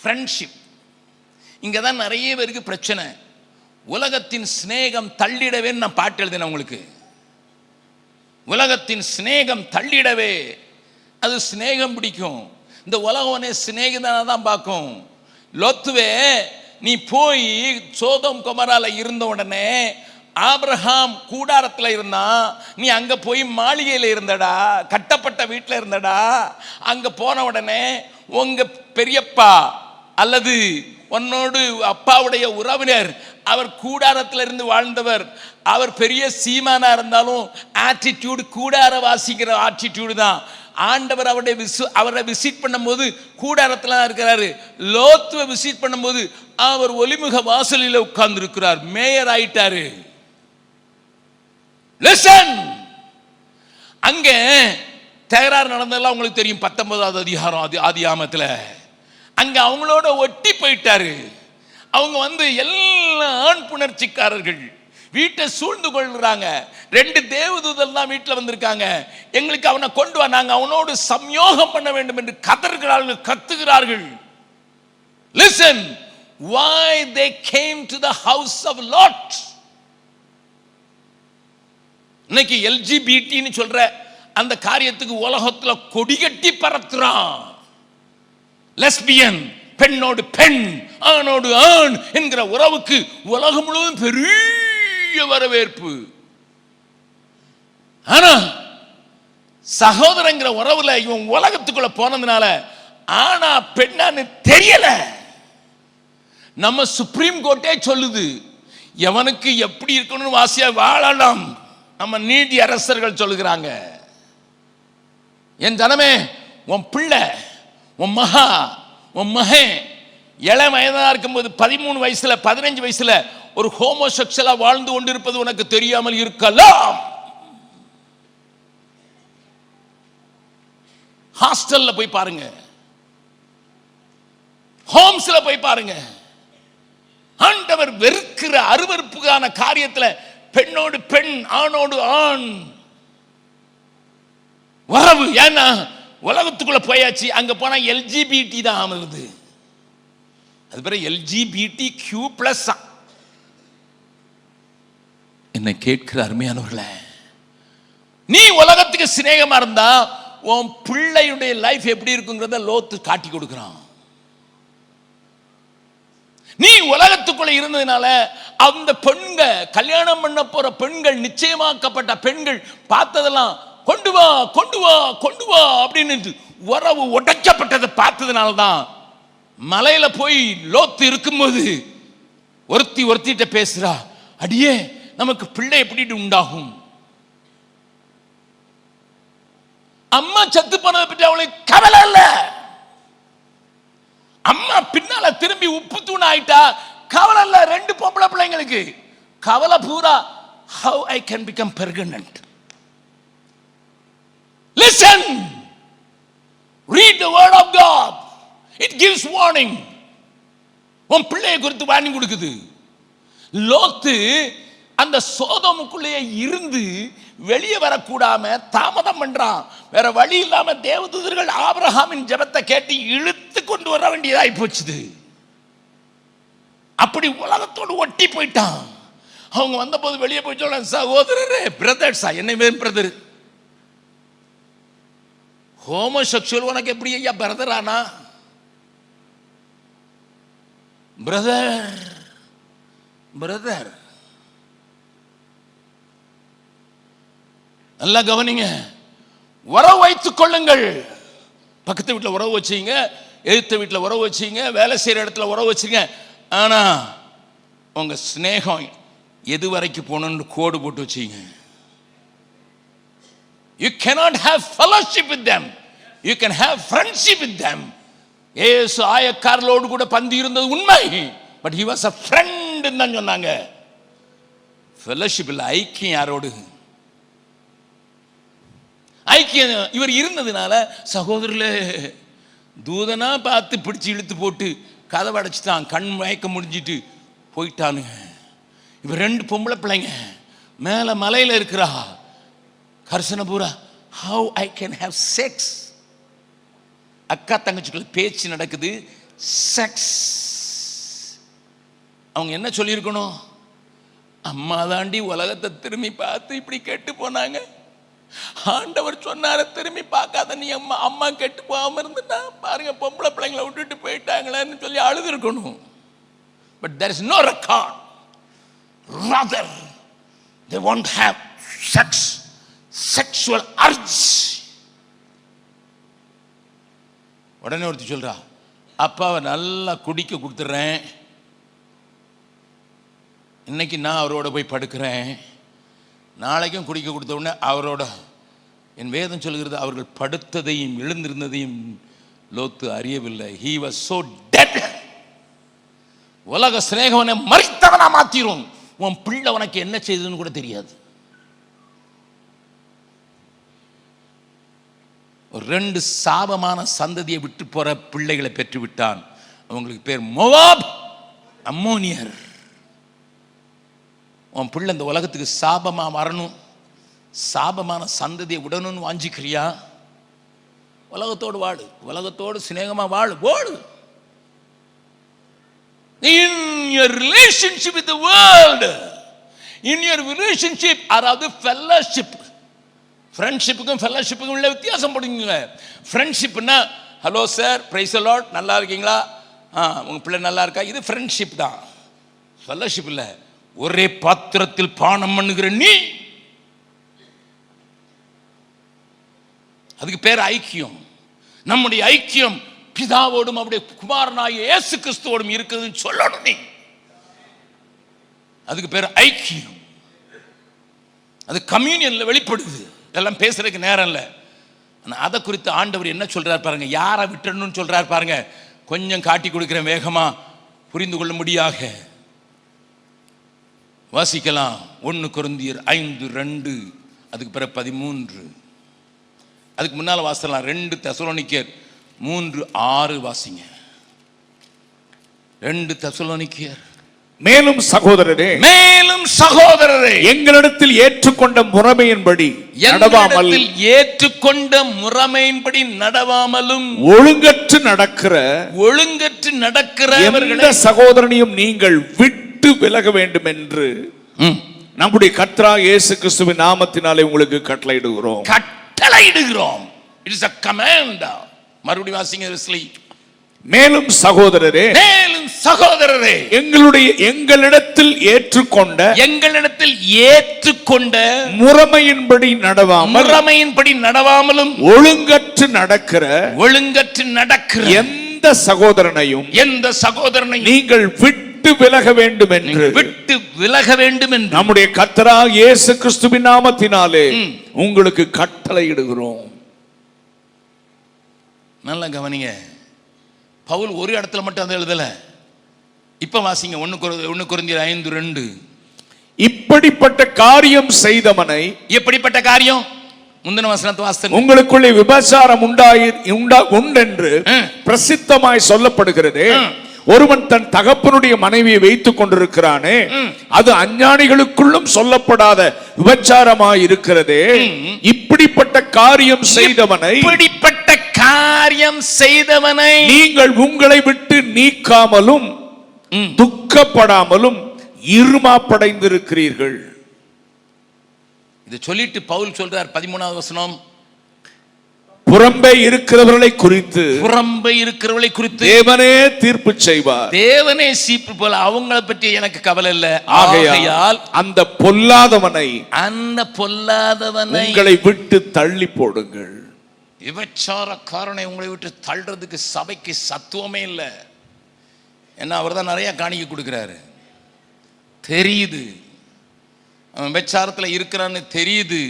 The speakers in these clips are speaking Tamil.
ஃப்ரெண்ட்ஷிப் இங்கே தான் நிறைய பேருக்கு பிரச்சனை. உலகத்தின் சிநேகம் தள்ளிடவே நான் பாட்டு எழுதினேன் உங்களுக்கு. உலகத்தின் சிநேகம் தள்ளிடவே. அது சிநேகம் பிடிக்கும். இந்த உலகவனே சிநேகிதனை தான் பார்க்கும். லொத்துவே நீ போய் சோதம் குமரால இருந்த உடனே ஆப்ரஹாம் கூடாரத்தில் இருந்தான் நீ அங்க போய் மாளிகையில் இருந்தடா கட்டப்பட்ட வீட்டில் இருந்தடா அங்க போன உடனே உங்க பெரியப்பா அல்லது உன்னோடு அப்பாவுடைய உறவினர் அவர் கூடாரத்தில் இருந்து வாழ்ந்தவர் அவர் பெரிய சீமானா இருந்தாலும் ஆட்டிடியூடு கூடார வாசிக்கிற ஆட்டிடியூடு தான். ஆண்டவர் அவருடைய விசு அவரை விசிட் பண்ணும்போது கூடாரத்தில் தான் இருக்கிறாரு. லோத்துவை விசிட் பண்ணும்போது அவர் ஒலிமுக வாசலில் உட்கார்ந்து இருக்கிறார் மேயர் ஆயிட்டாரு. லிசன் அங்கே தகராறு நடந்ததெல்லாம் உங்களுக்கு தெரியும். பத்தொன்பதாவது அதிகாரம் ஆதி ஆமத்தில் அங்க அவங்களோட ஒட்டி போயிட்டாரு. அவங்க வந்து எல்லா ஆண் புணர்ச்சிக்காரர்கள் வீட்டை சூழ்ந்து கொள்கிறாங்க ரெண்டு தேவதூதல் தான் வீட்டில் வந்திருக்காங்க. எங்களுக்கு அவனை கொண்டு வா நாங்கள் அவனோடு சம்யோகம் பண்ண வேண்டும் என்று கதறுகிறார்கள் கத்துகிறார்கள். Listen why they came to the house of lot? இன்னைக்கு எல்ஜிபிடின்னு சொல்ற அந்த காரியத்துக்கு உலகத்தில் கொடிகட்டி பறத்துறான் லெஸ்பியன் பெண்ணோடு பெண் ஆணோடு ஆண் என்கிற உறவுக்கு உலகம் முழுவதும் பெரிய வரவேற்பு. ஆனா சகோதரங்கிற உறவுல இவன் உலகத்துக்குள்ள போனதுனால ஆனா பெண்ணான்னு தெரியல. நம்ம சுப்ரீம் கோர்ட்டே சொல்லுது எவனுக்கு எப்படி இருக்கணும்னு வாசியா வாழலாம். நம்ம நீதி அரசர்கள் சொல்லுகிறாங்க. என் ஜனமே உன் பிள்ளை உன் மகா உன் மகன் இள வயதாக இருக்கும்போது பதிமூணு வயசுல பதினஞ்சு வயசுல ஒரு ஹோமோசெக்சுவலா வாழ்ந்து கொண்டிருப்பது உனக்கு தெரியாமல் இருக்கலாம். ஹாஸ்டல்ல போய் பாருங்க. ஹோம்ஸ்ல போய் பாருங்க. ஆண்டவர் வெறுக்கிற அருவருப்புக்கான காரியத்துல பெண்ணோடு பெண் ஆணோடு ஆண். உறவு ஏன்னா உலகத்துக்குள்ள போயாச்சு அங்க போனா எல்ஜிபிடி தான் அமருது. அது பிறகு எல்ஜிபிடி கியூ பிளஸ் என்னை கேட்கிற அருமையானவர்களே நீ உலகத்துக்கு சிநேகமா இருந்தா உன் பிள்ளையுடைய லைஃப் எப்படி இருக்குங்கிறத லோத்து காட்டி கொடுக்குறான். நீ உலகத்துக்குள்ள இருந்ததுனால அந்த பெண்கள் கல்யாணம் பண்ண போற பெண்கள் நிச்சயமாக்கப்பட்ட பெண்கள் பார்த்ததெல்லாம் கொண்டு வா கொண்டு வா கொண்டு வா அப்படின்னு உறவு உடைக்கப்பட்டதை பார்த்ததுனால தான் மலையில போய் லோத்து இருக்கும்போது ஒருத்தி ஒருத்திட்ட பேசுறா அடியே நமக்கு பிள்ளை எப்படி உண்டாகும்? அம்மா சத்து போனதை பற்றி அவளுக்கு கவலை இல்லை. அம்மா பின்னால திரும்பி உப்பு தூண் ஆயிட்டா கவலை இல்ல ரெண்டு பொம்பளை பிள்ளைங்களுக்கு. கவலை பூரா how I can become pregnant listen Read the word of God. It gives warning. உன் பிள்ளையை குறித்து வார்னிங் கொடுக்குது. லோத்து அந்த சோதமுக்குள்ளேயே இருந்து வெளியே வரக்கூடாம தாமதம் பண்றான். வேற வழி இல்லாம தேவதூதர்கள் ஆபிரஹாமின் ஜெபத்தை கேட்டு இழுத்து கொண்டு வர வேண்டியதாய் போச்சுது. அப்படி உலகத்தோடு ஒட்டி போயிட்டான். அவங்க வந்தபோது வெளியே போய் சொல்ல சகோதரரே பிரதர்ஸா என்னை மேம் பிரதர் ஹோமோசெக்சுவல் உனக்கு எப்படி ஐயா பிரதர் ஆனா? பிரதர் பிரதர் நல்லா கவனிங்க. உறவு வைத்துக் கொள்ளுங்கள். பக்கத்து வீட்டில் உறவு வச்சீங்க எழுத்த வீட்டில் உறவு வச்சீங்க வேலை செய்கிற இடத்துல உறவு வச்சுங்க ஆனால் உங்கள் சிநேகம் எது வரைக்கும் போகணுன்னு கோடு போட்டு வச்சீங்க? You cannot have fellowship with them you can have friendship with them ஏசு ஆயக்காரலோடு கூட பந்தி இருந்தது உண்மை பட் ஹி வாஸ் அ ஃப்ரெண்டுன்னு தான் சொன்னாங்க. ஃபெலோஷிப் இல்லை ஐக்கியம் யாரோடு? ஐக்கியம் இவர் இருந்ததுனால சகோதரர்களே தூதனா பார்த்து பிடிச்சி இழுத்து போட்டு கதவை அடைச்சிட்டான். கண் மயக்க முடிஞ்சிட்டு போயிட்டானுங்க. இவர் ரெண்டு பொம்பளை பிள்ளைங்க. மேலே மலையில் இருக்கிறா கர்சனபுரா how I can have sex அக்கா தங்கச்சிக்குள்ள பேச்சு நடக்குது. செக்ஸ் அவங்க என்ன சொல்லியிருக்கணும்? அம்மா தாண்டி உலகத்தை திரும்பி பார்த்து இப்படி கெட்டு போனாங்க. ஆண்டவர் சொன்னார திரும்பி பார்க்காத நீ அம்மா அம்மா கெட்டு போகாம இருந்துட்டா பாருங்க பொம்பளை பிள்ளைங்களை விட்டுட்டு போயிட்டாங்களேன்னு சொல்லி அழுது இருக்கணும் but there is no record rather they won't have sex sexual urge உடனே ஒருத்தி சொல்றா அப்பாவை நல்லா குடிக்க கொடுத்துட்றேன் இன்னைக்கு நான் அவரோட போய் படுக்கிறேன். நாளைக்கும் குடிக்க கொடுத்த உடனே அவரோட என் வேதம் சொல்கிறது அவர்கள் படுத்ததையும் எழுந்திருந்ததையும் லோத்து அறியவில்லை. ஹீ வாஸ் so டெட் உலக சிநேகவனை மறித்தவனா மாத்திரும். உன் பிள்ளை உனக்கு என்ன செய்ததுன்னு கூட தெரியாது. ரெண்டு சாபமான சந்ததியை விட்டு போற பிள்ளைகளை பெற்று விட்டான் அவங்களுக்கு பேர் மொவாப் அம்மோனியர். உன் பிள்ளை இந்த உலகத்துக்கு சாபமா வரணும் சாபமான சந்ததியை விடணும்னு வாஞ்சிக்கிறியா? உலகத்தோடு வாழு உலகத்தோடு சிநேகமா வாழு ஓடு. In your relationship with the world in your relationship அதாவது fellowship ஃப்ரெண்ட்ஷிப்புக்கும் ஃபெல்லோஷிப்புக்கும் உள்ள வித்தியாசம் படுங்க ஃப்ரெண்ட்ஷிப்னா hello sir praise a lot நல்லா இருக்கீங்களா? ஆ உங்கள் பிள்ளை நல்லா இருக்கா? இது ஃப்ரெண்ட்ஷிப் தான். ஃபெல்லோஷிப் இல்லை. ஒரே பாத்திரத்தில் பானம் பண்ணுகிற நீ. அதுக்கு பேர் ஐக்கியம். நம்முடைய ஐக்கியம் பிதாவோடும் அவருடைய குமாரனாகிய இயேசு கிறிஸ்துவோடும் இருக்குதுன்னு சொல்லணும் நீ. அதுக்கு பேர் ஐக்கியம். அது கம்யூனியனில் வெளிப்படுது. இதெல்லாம் பேசுறதுக்கு நேரம் இல்லை. ஆனால் அதை குறித்து ஆண்டவர் என்ன சொல்கிறார் பாருங்க. யாரை விட்டுறணும்னு சொல்கிறார் பாருங்க. கொஞ்சம் காட்டி கொடுக்குறேன் வேகமாக புரிந்து கொள்ள முடியாக. வாசிக்கலாம். ஒன்று குருந்தியர் ஐந்து ரெண்டு. அதுக்கு பிறகு பதிமூன்று. அதுக்கு முன்னால் வாசிக்கலாம். ரெண்டு தெசலோனிக்கர் மூன்று ஆறு வாசிங்க. ரெண்டு தெசலோனிக்கர். மேலும் சகோதரரே மேலும் சகோதரரே எங்களிடத்தில் ஏற்றுக்கொண்ட முறைமையின்படி நடவாமல் ஏற்றுக்கொண்ட முறைமையின்படி நடவாமலும் ஒழுங்கற்று நடக்கிற ஒழுங்கற்று நடக்கிறவர்களை எந்த சகோதரனையும் நீங்கள் விட்டு விலக வேண்டும் என்று. நம்முடைய கத்ரா இயேசு கிறிஸ்துவின் நாமத்தினாலே உங்களுக்கு கட்டளையிடுகிறோம். கட்டளையிடுகிறோம். இட் இஸ் அ கமாண்ட் மறுபடியும் வாசிங்க மேலும் சகோதரரே மேலும் சகோதரரே எங்களுடைய எங்களிடத்தில் ஏற்றுக்கொண்ட எங்களிடத்தில் ஏற்றுக்கொண்ட முறைமையின்படி நடவாமல் முறைமையின்படி நடவாமலும் ஒழுங்கற்று நடக்கிற ஒழுங்கற்று நடக்கிற எந்த சகோதரனையும் எந்த சகோதரனை நீங்கள் விட்டு விலக வேண்டும் என்று விட்டு விலக வேண்டும் என்று நம்முடைய கத்தரா இயேசு கிறிஸ்துவின் நாமத்தினாலே. உங்களுக்கு கட்டளையிடுகிறோம் நல்லா கவனிங்க பவுல் ஒரு இடத்துல மட்டும் அதை எழுதல. இப்ப வாசிங்க ஒன்னு குரு- ஒன்னு குருந்தியர் ஐந்து ரெண்டு. இப்படிப்பட்ட காரியம் செய்தவனை எப்படிப்பட்ட காரியம்? முந்தின வசனத்தை வாசித்து உங்களுக்குள்ளே விபச்சாரம் உண்டாயி உண்டா உண்டென்று. பிரசித்தமாய் சொல்லப்படுகிறது. ஒருவன் தன் தகப்பனுடைய மனைவியை வைத்துக் கொண்டிருக்கிறானே. அது அஞ்ஞானிகளுக்குள்ளும் சொல்லப்படாத விபச்சாரமாய் இருக்கிறதே இப்படிப்பட்ட காரியம் செய்தவனை இப்படிப்பட்ட காரியம் செய்தவனை நீங்கள் உங்களை விட்டு நீக்காமலும். துக்கப்படாமலும் இருமாப்படைந்திருக்கிறீர்கள் இதை சொல்லிட்டு பவுல் சொல்றார் பதிமூணாவது வசனம் புறம்பே இருக்கிறவர்களை குறித்து புறம்பை இருக்கிறவளை குறித்து தேவனே தீர்ப்பு செய்வார். தேவனே சீப்பு போல அவங்கள பற்றி எனக்கு கவலை இல்லை. ஆகையால் ஆகையால் அந்த பொல்லாதவனை அந்த பொல்லாதவனை உங்களை விட்டு தள்ளி போடுங்கள். விபச்சாரக்காரனை உங்களை விட்டு தள்ளுறதுக்கு சபைக்கு சத்துவமே இல்லை. ஏன்னா அவர் தான் நிறைய காணிக்கை கொடுக்குறாரு. தெரியுது. அவன் விபச்சாரத்தில் இருக்கிறான்னு தெரியுது.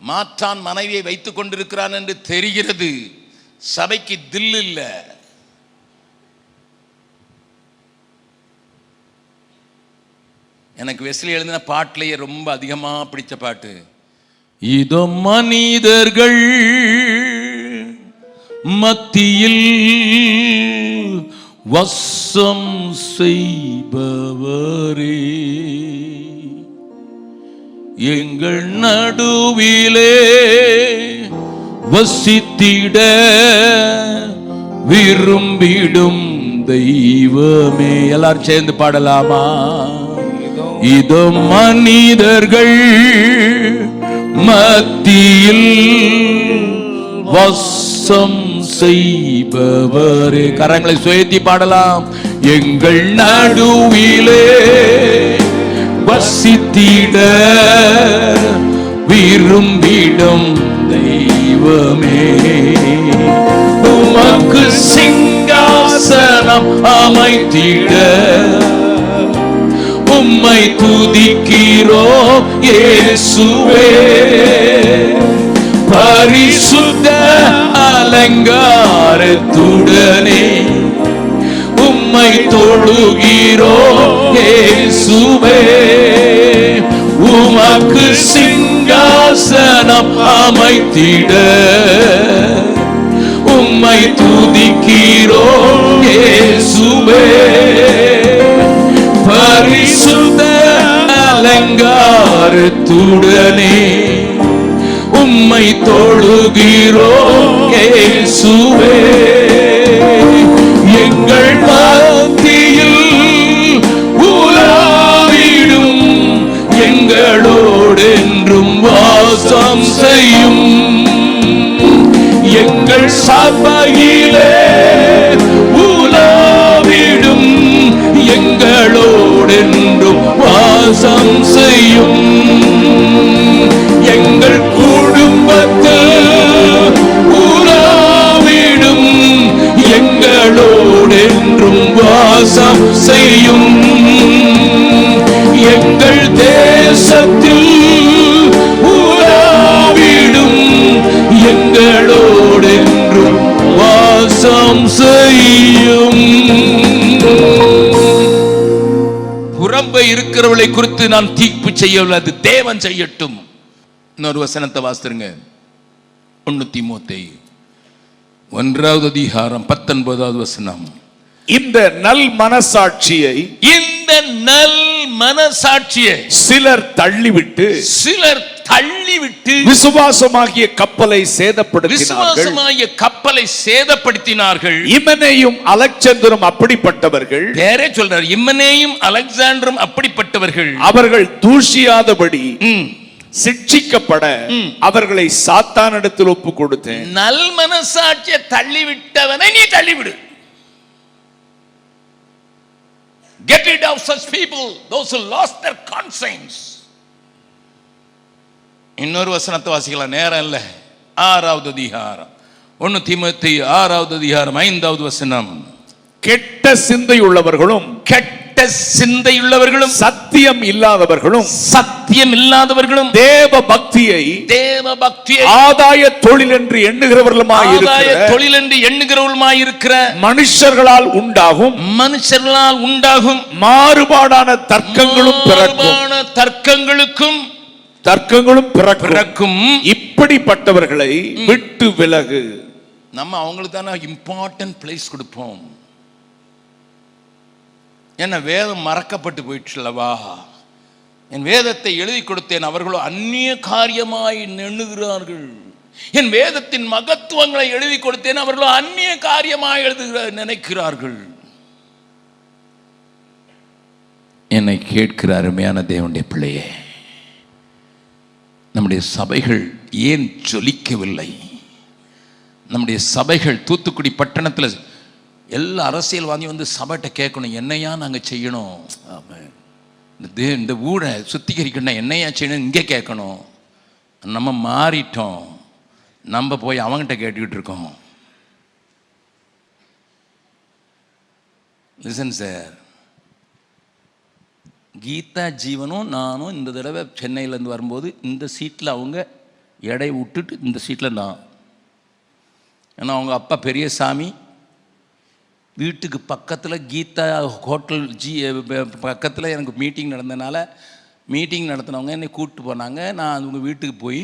மாற்றான் மனைவியை வைத்து கொண்டிருக்கிறான் என்று தெரிகிறது. சபைக்கு தில் இல்லை. எனக்கு வெஸ்லி எழுதின பாட்டிலேயே ரொம்ப அதிகமாக பிடிச்ச பாட்டு. இதோ மனிதர்கள் மத்தியில் வசம் செய்பவரே. எங்கள் நடுவிலே வசித்திட விரும்பிடும் தெய்வமே. எல்லாரும் சேர்ந்து பாடலாமா? இதோ மனிதர்கள் மத்தியில் வசம் செய்பவரே. கரங்களை சுயத்தி பாடலாம். எங்கள் நடுவிலே வசித்திட விரும்பிடும் தெய்வமே. உமக்கு சிங்காசனம் அமைத்திட உம்மை துதிக்கிறோ இயேசுவே. பரிசுத்த அலங்காரத்துடனே உம்மை தொழுகிறோ இயேசுவே. உமக்கு சிங்காசனம் அமைத்திட. உம்மை துதிக்கிறோ சுபே பரிசுத அலங்காரத்துடனே உம்மை தொழுகிறோ சுவே எங்கள் செய்யும். எங்கள் சபையிலே உலாவிடும். எங்களோடென்றும் வாசம் செய்யும். எங்கள் குடும்பத்தில் உலாவிடும். எங்களோடென்றும் வாசம் செய்யும். எங்கள் தேசத்தில் வாசம் செய்யும். புறம்பை இருக்கிறவளை குறித்து நான் தீர்ப்பு செய்யவில்லை அது தேவன் செய்யட்டும். இன்னொரு வசனத்தை வாசிருங்க ஒன்னு மூத்தை ஒன்றாவது அதிகாரம் பத்தொன்பதாவது வசனம். இந்த நல் மனசாட்சியை இந்த நல் மனசாட்சியை சிலர் தள்ளிவிட்டு சிலர் தள்ளிவிட்டு விசுவாசமாகிய கப்பலை சேதப்படுத்தினார்கள். விசுவாசமாகிய கப்பலை சேதப்படுத்தினார்கள். இமனையும் அலெக்சந்தரும் அப்படிப்பட்டவர்கள். பேரே சொல்றார் இம்மனேயும் அலெக்சாண்டரும் அப்படிப்பட்டவர்கள். அவர்கள் தூஷியாதபடி ம். சிட்சிக்கப்பட அவர்களை சாத்தானிடத்தில் ஒப்பு கொடுத்தேன் நல் மனசாட்சியை தள்ளிவிட்டவனை நீ தள்ளிவிடு. Get rid of such people, those who lost their conscience. இன்னொரு வசனத்தை வாசிக்கலாம் நேரம் இல்ல. ஆறாவது அதிகாரம். ஒன்னு தீமத்தி ஆறாவது அதிகாரம் ஐந்தாவது வசனம். கெட்ட சிந்தை உள்ளவர்களும் கெட்ட சிந்தையுள்ளவர்களும் சத்தியம் இல்லாதவர்களும் சத்தியம் இல்லாதவர்களும் தேவ பக்தியை தேவ பக்தியை ஆதாய தொழில் என்று எண்ணுகிறவர்களுமாய் ஆதாய தொழில் என்று எண்ணுகிறவர்களுமாய் இருக்கிற மனுஷர்களால் உண்டாகும் மனுஷர்களால் உண்டாகும் மாறுபாடான தர்க்கங்களும் பிறக்கும். தர்க்கங்களுக்கும் தர்க்கங்களும் பிறக்கும். இப்படிப்பட்டவர்களை விட்டு விலகு. நம்ம அவங்களுக்கு தானே இம்பார்ட்டன்ட் பிளேஸ் கொடுப்போம். என்ன வேதம் மறக்கப்பட்டு போயிடுச்சுல்லவா என் வேதத்தை எழுதி கொடுத்தேன் அவர்களோ அந்நிய காரியமாய் எண்ணுகிறார்கள் என் வேதத்தின் மகத்துவங்களை எழுதி கொடுத்தேன் அவர்களோ அந்நிய காரியமாய் எழுதுகிற நினைக்கிறார்கள். என்னை கேட்கிற அருமையான தேவனுடைய பிள்ளையே நம்முடைய சபைகள் ஏன் ஜொலிக்கவில்லை? நம்முடைய சபைகள் தூத்துக்குடி பட்டணத்தில் எல்லா அரசியல்வாதி வந்து சபைகிட்ட கேட்கணும் என்னையா நாங்கள் செய்யணும்? இந்த தே- இந்த ஊரை சுத்திகரிக்கணும் என்னையா செய்யணும் இங்கே கேட்கணும். நம்ம மாறிட்டோம். நம்ம போய் அவங்ககிட்ட கேட்டுக்கிட்டு இருக்கோம். லிசன் சார் கீதா ஜீவனும் நானும் இந்த தடவை சென்னையிலேருந்து வரும்போது இந்த சீட்டில் அவங்க எடை விட்டுட்டு இந்த சீட்டில் நான் ஏன்னா அவங்க அப்பா பெரியசாமி வீட்டுக்கு பக்கத்தில் கீதா ஹோட்டல் ஜி பக்கத்தில் எனக்கு மீட்டிங் நடந்ததுனால மீட்டிங் நடத்தினவங்க என்னை கூப்பிட்டு போனாங்க. நான் அவங்க வீட்டுக்கு போய்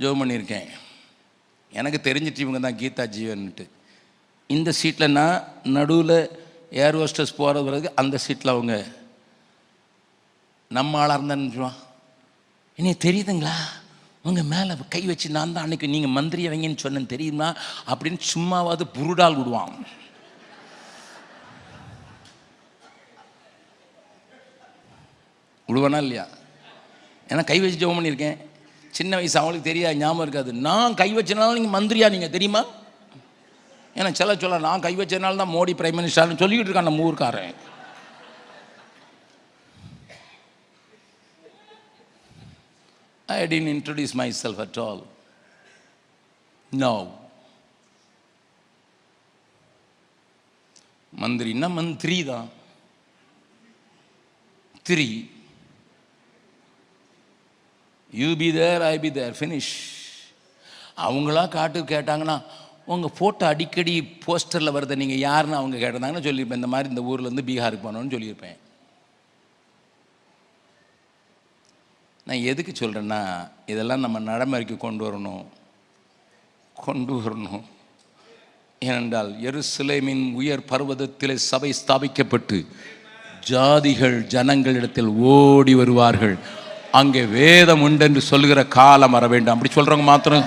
ஜோம் பண்ணியிருக்கேன். எனக்கு தெரிஞ்சிட்டு இவங்க தான் கீதா ஜீவன்ட்டு இந்த சீட்டில் நான் நடுவில் ஏர் ஹோஸ்டஸ் போகிறது பிறகு அந்த சீட்டில் அவங்க நம்ம ஆளாக இருந்தான்னு என்ன தெரியுதுங்களா? உங்கள் மேலே கை வச்சு நான் தான் அன்றைக்கி நீங்கள் மந்திரி வைங்கன்னு சொன்னேன்னு தெரியுமா? அப்படின்னு சும்மாவாவது புருடால் விடுவான். உழுவனா இல்லையா? ஏன்னா கை வச்சு ஜெபம் பண்ணியிருக்கேன். சின்ன வயசு அவங்களுக்கு தெரியாது ஞாபகம் இருக்காது. நான் கை வச்சனால நீங்கள் மந்திரியா நீங்கள் தெரியுமா? ஏன்னா சில சொல்ல நான் கை வச்சதுனால தான் மோடி பிரைம் மினிஸ்டர்னு சொல்லிக்கிட்டு இருக்கான் நம்ம ஊருக்காரன். I didn't introduce myself at all. No. மந்திரின்னா மந்திரி தான். Three. You be there I be there finish அவங்களா காட்டு கேட்டாங்கன்னா உங்கள் ஃபோட்டோ அடிக்கடி போஸ்டரில் வரதை. நீங்கள் யாருன்னு அவங்க கேட்டிருந்தாங்கன்னு சொல்லியிருப்பேன். இந்த மாதிரி இந்த ஊர்லேருந்து பீகாருக்கு போனோன்னு சொல்லியிருப்பேன். நான் எதுக்கு சொல்கிறேன்னா இதெல்லாம் நம்ம நடைமுறைக்கு கொண்டு வரணும். கொண்டு வரணும். ஏனென்றால் எருசலேமின் உயர் பர்வதத்திலே சபை ஸ்தாபிக்கப்பட்டு ஜாதிகள் ஜனங்களிடத்தில் ஓடி வருவார்கள். அங்கே வேதம் உண்டு என்று சொல்லுகிற காலம் வர வேண்டும். அப்படி சொல்கிறவங்க மாத்திரம்